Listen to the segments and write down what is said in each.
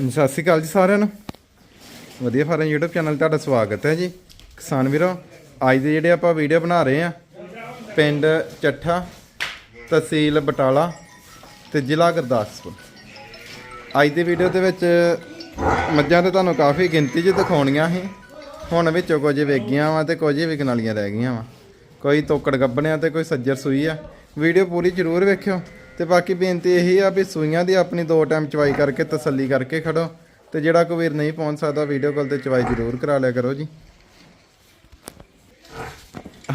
ਸਤਿ ਸ਼੍ਰੀ ਅਕਾਲ ਜੀ ਸਾਰਿਆਂ ਨੂੰ। ਵਧੀਆ ਫਾਰਮ YouTube ਚੈਨਲ ਤੁਹਾਡਾ ਸਵਾਗਤ ਹੈ ਜੀ। ਕਿਸਾਨ ਵੀਰੋ, ਅੱਜ ਦੇ ਜਿਹੜੇ ਆਪਾਂ ਵੀਡੀਓ ਬਣਾ ਰਹੇ ਆ ਪਿੰਡ ਚੱਠਾ, ਤਹਿਸੀਲ ਬਟਾਲਾ ਤੇ ਜ਼ਿਲ੍ਹਾ ਗੁਰਦਾਸਪੁਰ। ਅੱਜ ਦੀ ਵੀਡੀਓ ਦੇ ਵਿੱਚ ਮੱਝਾਂ ਤੇ ਤੁਹਾਨੂੰ ਕਾਫੀ ਗਿਣਤੀ 'ਚ ਦਿਖਾਉਣੀਆਂ ਸੀ। ਹੁਣ ਵਿੱਚੋਂ ਕੁਝ ਵੇਗੀਆਂ ਵਾ ਤੇ ਕੁਝ ਹੀ ਵਿਕਣ ਵਾਲੀਆਂ ਰਹਿ ਗਈਆਂ ਵਾ। ਕੋਈ ਤੋਕੜ ਗੱਬਣਿਆ ਤੇ ਕੋਈ ਸੱਜਰ ਸੂਈ ਆ। ਵੀਡੀਓ ਪੂਰੀ ਜ਼ਰੂਰ ਵੇਖਿਓ। ਤੇ ਬਾਕੀ ਬੇਨਤੀ ਇਹੀ ਆ ਵੀ ਸੂਈਆਂ ਦੀ ਆਪਣੀ ਦੋ ਟਾਈਮ ਚਵਾਈ ਕਰਕੇ ਤਸੱਲੀ ਕਰਕੇ ਖੜੋ ਤੇ ਜਿਹੜਾ ਕੋਈ ਵੀਰ ਨਹੀਂ ਪਹੁੰਚ ਸਕਦਾ ਵੀਡੀਓ ਕਾਲ ਤੇ ਚਵਾਈ ਜ਼ਰੂਰ ਕਰਾ ਲਿਆ ਕਰੋ ਜੀ।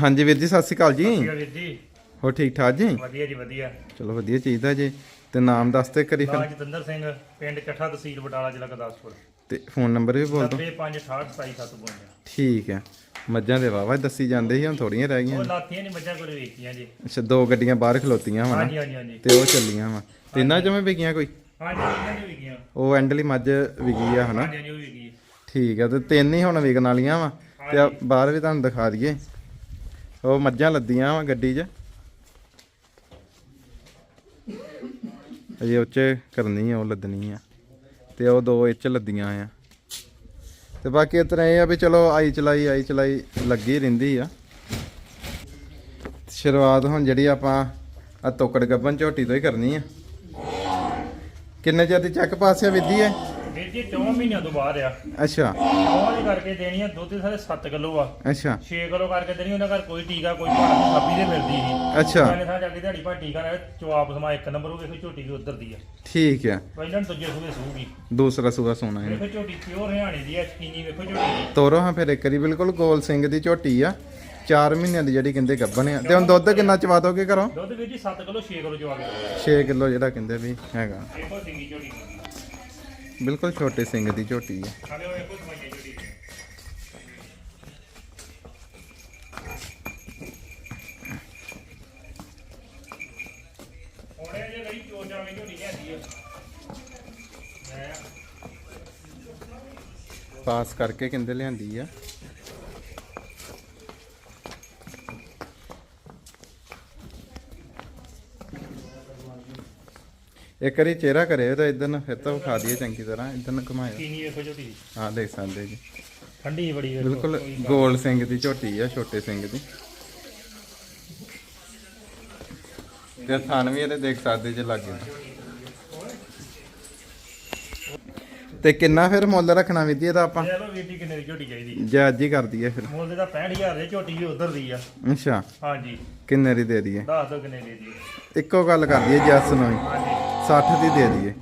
ਹਾਂਜੀ ਵੀਰ ਜੀ ਸਤਿ ਸ਼੍ਰੀ ਅਕਾਲ ਜੀ। ਵੀਰ ਜੀ। ਹੋ ਠੀਕ ਠਾਕ ਜੀ? ਵਧੀਆ ਜੀ ਵਧੀਆ। ਚਲੋ ਵਧੀਆ ਚਾਹੀਦਾ ਜੀ। ਤੇ ਨਾਮ ਦੱਸ ਤੇ ਕਰੀ ਫਿਰ। ਜਤਿੰਦਰ ਸਿੰਘ ਪਿੰਡ ਚੱਠਾ ਤਹਿਸੀਲ ਬਟਾਲਾ ਜ਼ਿਲ੍ਹਾ ਗੁਰਦਾਸਪੁਰ। ਤੇ ਫੋਨ ਨੰਬਰ ਵੀ ਬੋਲ ਦਿਓ 9568277752 ਠੀਕ ਹੈ। ਮੱਝਾਂ ਦੇ ਵਾਵਾ ਦੱਸੀ ਜਾਂਦੇ ਸੀ ਹੁਣ ਥੋੜੀਆਂ ਰਹਿ ਗਈਆਂ। ਉਹ ਲਾਤੀਆਂ ਨਹੀਂ ਮੱਝਾਂ ਕੋਲ ਵੇਚੀਆਂ ਜੀ। ਅੱਛਾ ਦੋ ਗੱਡੀਆਂ ਬਾਹਰ ਖਲੋਤੀਆਂ ਵਾ ਹਾਂਜੀ ਹਾਂਜੀ ਹਾਂਜੀ। ਤੇ ਉਹ ਚੱਲੀਆਂ ਵਾ। ਤਿੰਨਾਂ ਚੋਂ ਵੀ ਵਿਕੀਆਂ ਕੋਈ? ਹਾਂਜੀ ਇਹਨਾਂ ਨੇ ਉਹ ਐਂਡਲੀ ਮੱਝ ਵਿਕੀ ਆ ਹਨਾ? ਹਾਂਜੀ ਹਾਂਜੀ ਉਹ ਵੀ ਗਈ ਠੀਕ ਆ ਤੇ ਤਿੰਨ ਹੀ ਹੁਣ ਵਿਕਣ ਵਾਲੀਆਂ ਵਾ। ਤੇ ਬਾਹਰ ਵੀ ਤੁਹਾਨੂੰ ਦਿਖਾ ਦਈਏ। ਉਹ ਮੱਝਾਂ ਲੱਦੀਆਂ ਵਾ ਗੱਡੀ 'ਚ। ਅਜੇ ਉੱਚੇ ਕਰਨੀ ਆ ਉਹ ਲੱਦਣੀ ਆ। ਤੇ ਉਹ ਦੋ ਇੱਚ ਲੱਦੀਆਂ ਆ। ਤੇ ਬਾਕੀ ਇਸ ਤਰ੍ਹਾਂ ਇਹ ਆ ਵੀ ਚਲੋ ਆਈ ਚਲਾਈ ਆਈ ਚਲਾਈ ਲੱਗੀ ਰਹਿੰਦੀ ਆ। ਸ਼ੁਰੂਆਤ ਹੁਣ ਜਿਹੜੀ ਆਪਾਂ ਆ ਤੋਕੜ ਗੱਬਨ ਝੋਟੀ ਤੋਂ ਹੀ ਕਰਨੀ ਆ। ਕਿੰਨੇ ਚਿਰ ਦੀ ਚੱਕ ਪਾਸਿਆ ਵਿੱਧੀ ਹੈ ਵੀਰ ਜੀ 4 ਮਹੀਨਿਆਂ ਤੋਂ ਬਾਅਦ ਆ। ਅੱਛਾ। ਉਹ ਜੀ ਕਰਕੇ ਦੇਣੀ ਆ ਦੁੱਧ ਸਾਰੇ 7 ਕਿਲੋ ਆ। ਅੱਛਾ। 6 ਕਿਲੋ ਕਰਕੇ ਦੇਣੀ ਉਹਨਾਂ ਘਰ ਕੋਈ ਟੀਕਾ ਕੋਈ ਭਾੜਾ ਨਹੀਂ ਸਾਬੀ ਦੇ ਮਿਲਦੀ ਸੀ ਅੱਛਾ। ਮੈਨੇ ਥਾਂ ਜਾ ਕੇ ਦਿਹਾੜੀ ਭਾ ਟੀਕਾ ਲਾਇਆ ਚਵਾਪ ਸਮਾ ਇੱਕ ਨੰਬਰ ਉਹ ਵੇਖੋ ਝੋਟੀ ਵੀ ਉਧਰ ਦੀ ਆ। ਠੀਕ ਆ। ਪਹਿਲਾਂ ਨੂੰ ਦੂਜੇ ਸੂਏ ਸੂਗੀ। ਦੂਸਰਾ ਸੂਆ ਸੋਨਾ ਹੈ। ਵੇਖੋ ਝੋਟੀ ਪਿਓਰ ਹਰਿਆਣੇ ਦੀ ਆ ਸ਼ਕੀਨੀ ਵੇਖੋ ਝੋਟੀ ਦੀ। ਤੋਰੋ ਹਾਂ ਫਿਰ ਇੱਕ ਵਾਰੀ ਬਿਲਕੁਲ ਗੋਲ ਸਿੰਘ ਦੀ ਝੋਟੀ ਆ। 4 ਮਹੀਨਿਆਂ ਦੀ ਜਿਹੜੀ ਕਹਿੰਦੇ ਗੱਭਣ ਆ। ਤੇ ਹੁਣ ਦੁੱਧ ਕਿੰਨਾ ਚਵਾ ਦੋਗੇ ਘਰੋਂ? ਦੁੱਧ ਵੀਰ ਜੀ 7 ਕਿਲੋ 6 ਕਿਲੋ ਚਵਾ ਕੇ 6 ਕਿਲੋ ਜਿਹੜਾ ਕਹਿੰਦੇ ਵੀ ਹੈਗਾ। ਵੇਖੋ ਸਿੰਗੀ ਝੋਟੀ ਦੀ। ਬਿਲਕੁਲ ਛੋਟੇ ਸਿੰਘ ਦੀ ਝੋਟੀ ਹੈ। ਪਾਸ ਕਰਕੇ ਵੇਖੋ ਲਿਆਂਦੀ ਝੋਟੀ ਦੀ ਉਹਨੇ ਜੇ ਲਈ ਚੋਰ ਜਾਵੇ ਝੋਟੀ ਲਿਆਂਦੀ ਆ ਮੈਂ ਪਾਸ ਕਰਕੇ ਕਹਿੰਦੇ ਲਿਆਂਦੀ ਆ ਇੱਕ ਵਾਰੀ ਚਿਹਰਾ ਕਰਿਓ ਤਾਂ ਇਧਰ ਨੂੰ ਫਿਰ ਤਾਂ ਵਿਖਾ ਦਈਏ ਚੰਗੀ ਤਰ੍ਹਾਂ ਇਧਰ ਨੂੰ ਘੁਮਾਇਓ। ਕੀਨੀ ਵੇਖੋ ਝੋਟੀ ਦੀ। ਹਾਂ ਦੇਖ ਸਕਦੇ ਜੀ। ਠੰਡੀ ਬੜੀ ਵੇਖੋ। ਬਿਲਕੁਲ ਗੋਲ ਸਿੰਘ ਦੀ ਝੋਟੀ ਆ ਛੋਟੇ ਸਿੰਘ ਦੀ। ਤੇ ਥਾਨ ਵੀ ਇਹਦੇ ਦੇਖ ਸਕਦੇ ਜੇ ਲੱਗੇ ਤੇ ਕਿੰਨਾ ਫਿਰ ਮੁੱਲ ਰੱਖਣਾ ਵਿਧੀ ਇਹਦਾ ਆਪਾਂ? ਚਲੋ ਵੀਰ ਜੀ ਕਿੰਨੇ ਦੀ ਝੋਟੀ ਚਾਹੀਦੀ ਜਾਇਜ਼ ਹੀ ਕਰ ਦਈਏ ਫਿਰ। ਮੁੱਲ ਦਾ 65000 ਦੇ ਝੋਟੀ ਵੀ ਉਧਰ ਦੀ ਆ। ਅੱਛਾ। ਹਾਂਜੀ। ਕਿੰਨੇ ਦੀ ਦੇ ਦਈਏ? ਦੱਸ ਦੋ ਕਿੰਨੇ ਦੀ ਦੀ ਇੱਕੋ ਗੱਲ ਕਰ ਦਈਏ ਜੈਸ ਨੂੰ ਹੀ। ਹਾਂਜੀ। 60 ਦੀ ਦੇ ਦਈਏ।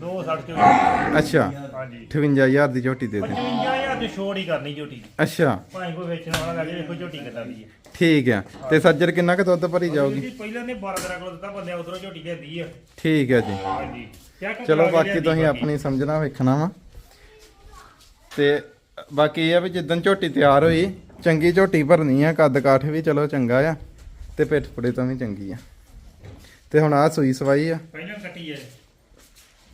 260 ਝੋਟੀ ਅੱਛਾ ਹਾਂਜੀ। 58000 ਦੀ ਝੋਟੀ ਦੇ ਦੇ 55000 ਦੀ ਛੋੜ ਹੀ ਕਰਨੀ ਝੋਟੀ ਅੱਛਾ। ਭਾਵੇਂ ਕੋਈ ਵੇਚਣ ਵਾਲਾ ਲੱਗੇ ਵੇਖੋ ਝੋਟੀ ਕਿੱਦਾਂ ਦੀ ਹੈ। ਠੀਕ ਆ ਤੇ ਸੱਜਰ ਕਿੰਨਾ ਕੁ ਦੁੱਧ ਭਰੀ ਜਾਊਗੀ? ਜੀ ਪਹਿਲਾਂ ਨੇ 12 13 ਕਿਲੋ ਦਿੱਤਾ ਬੰਦੇ ਉਧਰੋਂ ਝੋਟੀ ਲਿਆਂਦੀ ਆ। ਠੀਕ ਹੈ ਜੀ। ਹਾਂਜੀ। ਚੈੱਕ ਚਲੋ ਬਾਕੀ ਤੁਸੀਂ ਆਪਣੀ ਸਮਝਣਾ ਵੇਖਣਾ ਵਾ। ਤੇ ਬਾਕੀ ਇਹ ਆ ਵੀ ਜਿੱਦਣ ਝੋਟੀ ਤਿਆਰ ਹੋਈ ਚੰਗੀ ਝੋਟੀ ਭਰਨੀ ਆ ਕੱਦ ਕਾਠ ਵੀ ਚਲੋ ਚੰਗਾ ਆ ਤੇ ਪਿੱਠ ਪੁੜੇ ਤੋਂ ਵੀ ਚੰਗੀ ਆ। ਤੇ ਹੁਣ ਆ ਸੂਈ ਸਵਾਈ ਆ। ਪਹਿਲਾਂ ਕੱਟੀ ਹੈ।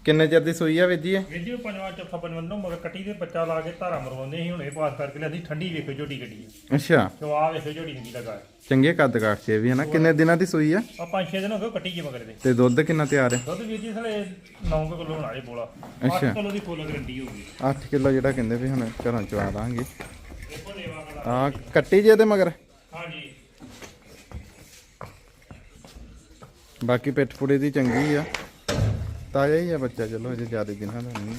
ਕਿੰਨੇ ਚਿਰ ਦੀ ਸੂਈ ਆ ਵੀਜੀ ਇਹ? ਵੀਡੀਓ ਪੰਜਵਾਂ ਚੌਥਾ ਪੰਜਵਾਂ ਨੂੰ ਮਗਰ ਕੱਟੀ ਦੇ ਬੱਚਾ ਲਾ ਕੇ ਧਾਰਾ ਮਰਵਾਉਂਦੇ ਸੀ ਹੁਣ ਇਹ ਪਾਸ ਕਰਕੇ ਲਿਆਂਦੀ ਠੰਡੀ ਵੇਖੋ ਝੋਟੀ ਕੱਢੀ ਹੈ ਅੱਛਾ। ਸੋ ਆ ਵੇਖੋ ਝੋਟੀ ਦੀ ਲਗਾ। ਚੰਗੇ ਕੱਦ ਕਾਠ ਚ ਇਹ ਵੀ ਹੈ ਨਾ ਕਿੰਨੇ ਦਿਨਾਂ ਦੀ ਸੂਈ ਆ? ਆ ਪੰਜ ਛੇ ਦਿਨ ਹੋ ਗਏ ਕੱਟੀ ਜੀ ਮਗਰ ਦੇ। ਤੇ ਦੁੱਧ ਕਿੰਨਾ ਤਿਆਰ ਹੈ? ਦੁੱਧ ਵੀਰ ਜੀ ਸਲੇ 9 ਕਿਲੋ ਬਣਾ ਦੇ ਬੋਲਾ। ਅੱਛਾ। 8 ਕਿਲੋ ਦੀ ਫੁੱਲ ਗਰੰਟੀ ਹੋਊਗੀ 8 ਕਿਲੋ ਜਿਹੜਾ ਕਹਿੰਦੇ ਵੀ ਹੁਣ ਘਰੋਂ ਚਵਾ ਦਾਂਗੇ। ਆ ਕੱਟੀ ਜੇ ਇਹਦੇ ਮਗਰ? ਹਾਂਜੀ। ਬਾਕੀ ਪਿੱਠ ਪੁੜੇ ਦੀ ਚੰਗੀ ਆ। ਤਾਜ਼ਾ ਹੀ ਆ ਬੱਚਾ ਚਲੋ ਅਜੇ ਜ਼ਿਆਦਾ ਦਿਨਾਂ ਦਾ ਨਹੀਂ।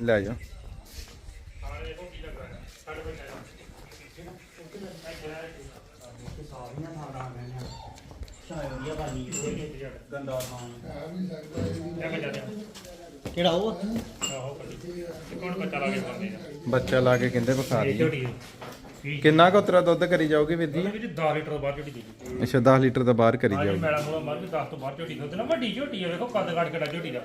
ਲੈ ਜਾ। ਕਿਹੜਾ ਉਹ? ਆਹੋ ਕੱਟੀ ਕੌਣ ਬੱਚਾ ਲਾ ਕੇ ਕਰਦੇ ਆ ਬੱਚਾ ਲਾ ਕੇ ਕਹਿੰਦੇ ਇਹ ਦੀ ਕਿੰਨਾ ਕੁ ਉਤਰਾ ਦੁੱਧ ਕਰੀ ਵਿਧੀ ਉਹਦੇ ਵਿੱਚ 10 ਲੀਟਰ ਬਾਹਰ ਝੋਟੀ ਦੀ ਅੱਛਾ 10 ਲੀਟਰ ਦਾ ਬਾਹਰ ਕਰੀ ਹਾਂਜੀ ਜਾਊਗੀ। ਮੈਡਮ ਕੋਲ ਮਰ ਵੀ 10 ਤੋਂ ਬਾਹਰ ਝੋਟੀ ਦੁੱਧ ਨਾ ਵੱਡੀ ਝੋਟੀ ਆ ਵੇਖੋ ਕੱਦ ਕੱਟ ਕਿਹੜਾ ਝੋਟੀ ਦਾ।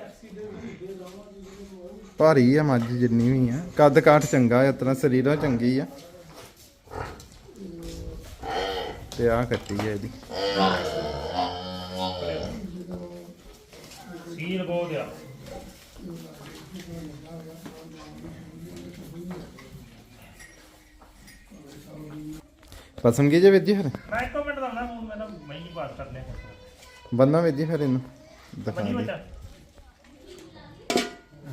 ਭਾਰੀ ਆ ਮੱਝ ਜਿੰਨੀ ਵੀ ਆ। ਕੱਦ ਕਾਠ ਚੰਗਾ ਆ ਇਤਨਾ ਸਰੀਰੋਂ ਚੰਗੀ ਆ। ਤੇ ਆ ਕੱਟੀ ਆ ਇਹਦੀ। ਸੀਲ ਬਹੁਤ ਆ। ਪਸੰਦ ਕੀ ਜੇ ਵੀਰ ਜੀ ਫਿਰ? ਮੈਂ ਇੱਕ ਮਿੰਟ ਨਾ ਹੁਣ ਮੈਂ ਤਾਂ ਮੈਂ ਹੀ ਬਾਤ ਕਰਨੇ ਬੰਨਾ ਵੀਰ ਜੀ ਫਿਰ ਇਹਨੂੰ ਦਿਖਾ ਦੇ।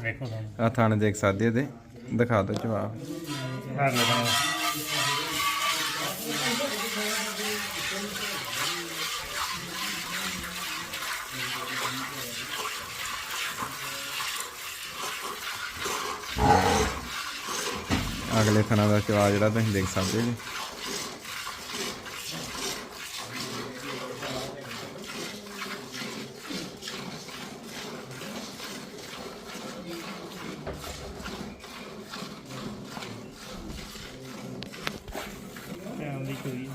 ਵੇਖੋ ਤੁਹਾਨੂੰ ਆ ਥਾਣੇ ਦੇਖ ਸਕਦੇ ਇਹਦੇ ਦਿਖਾ ਦਿਓ ਜਵਾਬ। ਆ ਲੱਗਣਾ ਅਗਲੇ ਥਾਣਾ ਦਾ ਜਵਾਬ ਜਿਹੜਾ ਤੁਸੀਂ ਦੇਖ ਸਕਦੇ ਜੀ ਟਾਈਮ ਦੀ ਕੋਈ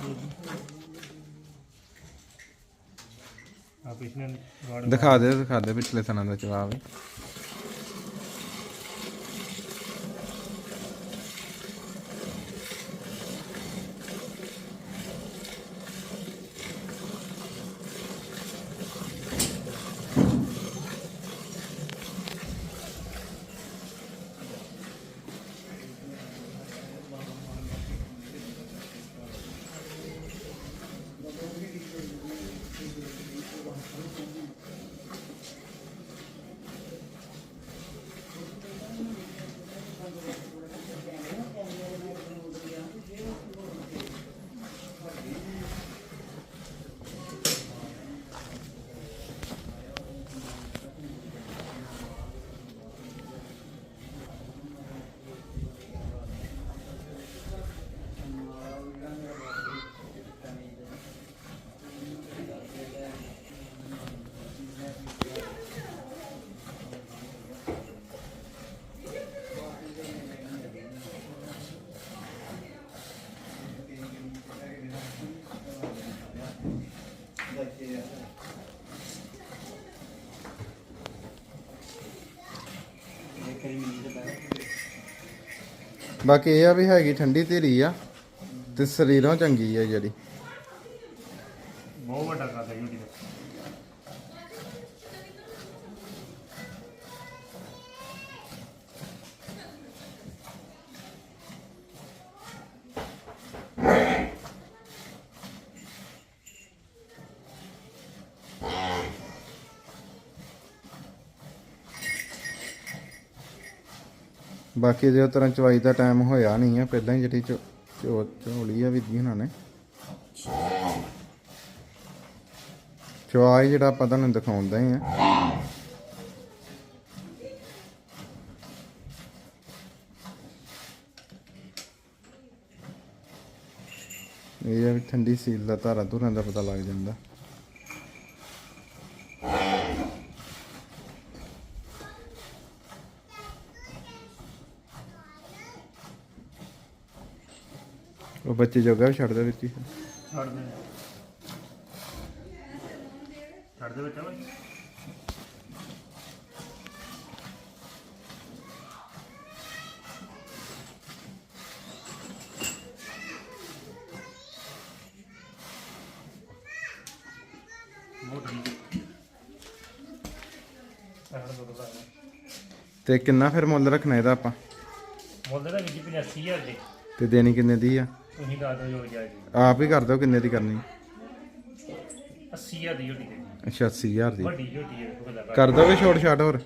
ਆ ਪਿਛਲੇ ਗਾਰਡ ਦਿਖਾ ਦੇ ਦਿਖਾ ਦੇ ਪਿਛਲੇ ਸਨਾਂ ਦਾ ਜਵਾਬ ਵੀ ਬਾਕੀ ਇਹ ਆ ਵੀ ਹੈਗੀ ਠੰਡੀ ਧੀਰੀ ਆ ਤੇ ਸਰੀਰੋਂ ਚੰਗੀ ਆ ਜਿਹੜੀ। ਬਾਕੀ ਜੇ ਤਰ੍ਹਾਂ ਚਵਾਈ ਦਾ ਟਾਈਮ ਹੋਇਆ ਨਹੀਂ ਆ, ਪਹਿਲਾਂ ਹੀ ਜਿਹੜੀ ਚੋ- ਚੋ ਝੋਲੀ ਆ ਵਿਧੀ ਉਹਨਾਂ ਨੇ। ਚਵਾਈ ਜਿਹੜਾ ਆਪਾਂ ਤੁਹਾਨੂੰ ਦਿਖਾਉਂਦਾ ਹੀ ਆ। ਇਹ ਵੀ ਠੰਡੀ ਸੀਲ ਦਾ ਧਾਰਾ ਧੁਰਾਂ ਦਾ ਪਤਾ ਲੱਗ ਜਾਂਦਾ। ਉਹ ਬੱਚੇ ਜੋਗਾ ਛੱਡ ਦੇ ਵਿੱਚ ਹੀ। ਛੱਡ ਦੇ। ਛੱਡ ਦੋ ਤੇ ਕਿੰਨਾ ਫਿਰ ਮੁੱਲ ਰੱਖਣਾ ਇਹਦਾ ਆਪਾਂ? ਮੁੱਲ ਦਾ ਵੀ 85000 ਦੇ। ਤੇ ਦੇਣੀ ਕਿੰਨੇ ਦੀ ਆ? ਤੁਸੀਂ ਦੱਸ ਦਿਓ ਜੋ ਜਾਏਗੀ ਆਪ ਹੀ ਕਰ ਦਿਓ ਕਿੰਨੇ ਦੀ ਕਰਨੀ। 80000 ਦੀ ਝੋਟੀ ਦੇ। ਅੱਛਾ 80000 ਦੀ। ਵੱਡੀ ਝੋਟੀ ਹੈ ਉਹ ਲੱਗਾ ਕਰ ਦੋਗੇ ਛੋਟ ਛਾਟ ਹੋਰ?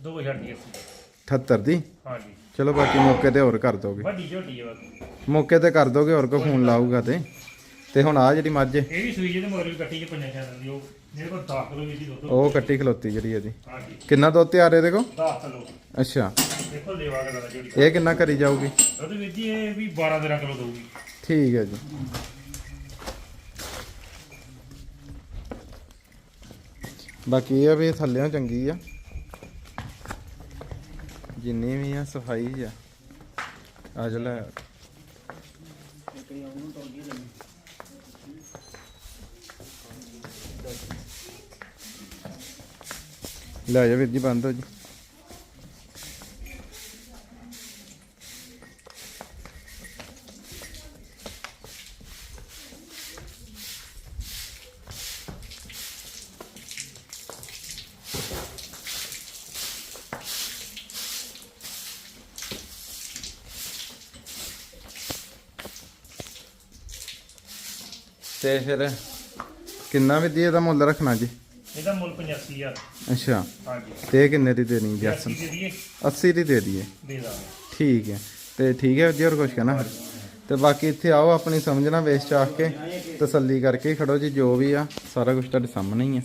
ਦੋ ਹਜ਼ਾਰ ਦੀ 80 78 ਦੀ? ਹਾਂਜੀ। ਚਲੋ ਬਾਕੀ ਮੌਕੇ ਤੇ ਹੋਰ ਕਰ ਦੋਗੇ। ਵੱਡੀ ਝੋਟੀ ਹੈ ਬਾਕੀ। ਮੌਕੇ ਤੇ ਕਰ ਦੋਗੇ ਹੋਰ ਕੋ ਫੋਨ ਲਾਊਗਾ ਤੇ। ਤੇ ਹੁਣ ਆ ਜਿਹੜੀ ਮੱਝ। ਇਹ ਵੀ ਸੂਈ ਜਿਹਦੇ ਮਗਰ ਵੀ ਕੱਟੀ ਚ ਪੰਜਾਂ ਦੀ ਉਹ ਮੇਰੇ ਕੋਲ 10 ਕਿਲੋ ਦੀ ਦੁੱਧ। ਉਹ ਕੱਟੀ ਖਲੋਤੀ ਜਿਹੜੀ ਇਹਦੀ ਹਾਂਜੀ। ਕਿੰਨਾ ਦੁੱਧ ਤਿਆਰ ਇਹਦੇ ਕੋ 10 ਕਿਲੋ। ਅੱਛਾ। ਦੇਖੋ ਲੇਵਾ ਕੇ ਦਾ ਝੋਟੀ ਇਹ ਕਿੰਨਾ ਕਰੀ ਜਾਊਗੀ? ਦੁੱਧ ਵੀ ਜੀ ਇਹ ਵੀ 12 13 ਕਿਲੋ ਦਊਗੀ। ਠੀਕ ਹੈ ਜੀ। ਬਾਕੀ ਇਹ ਆ ਵੀ ਥੱਲਿਓਂ ਚੰਗੀ ਆ। ਜਿੰਨੀ ਵੀ ਆ ਸਫ਼ਾਈ ਆ। ਅੱਜ ਲੈ ਲੈ ਜਾ ਵੀਰ ਜੀ, ਬੰਦ ਹੋ ਜੀ। ਤੇ ਫਿਰ ਕਿੰਨਾ ਵੀ ਦੀ ਇਹਦਾ ਮੁੱਲ ਰੱਖਣਾ ਜੀ? ਇਹਦਾ ਮੁੱਲ 85000 ਅੱਛਾ। ਹਾਂਜੀ। ਤੇ ਕਿੰਨੇ ਦੀ ਦੇਣੀ ਜੀ 80 ਦੇ ਦਈਏ। 80 ਦੀ ਦੇ ਦਈਏ। ਦੇ ਦਾਂਗੇ। ਠੀਕ ਹੈ। ਤੇ ਠੀਕ ਹੈ ਜੀ ਹੋਰ ਕੁਝ ਕਹਿਣਾ? ਤੇ ਬਾਕੀ ਇੱਥੇ ਆਓ ਆਪਣੀ ਸਮਝਣਾ ਵੇਚ ਚਾਖ ਕੇ ਤਸੱਲੀ ਕਰਕੇ ਖੜੋ ਜੀ ਜੋ ਵੀ ਆ ਸਾਰਾ ਕੁਝ ਤੁਹਾਡੇ ਸਾਹਮਣੇ ਹੀ ਆ।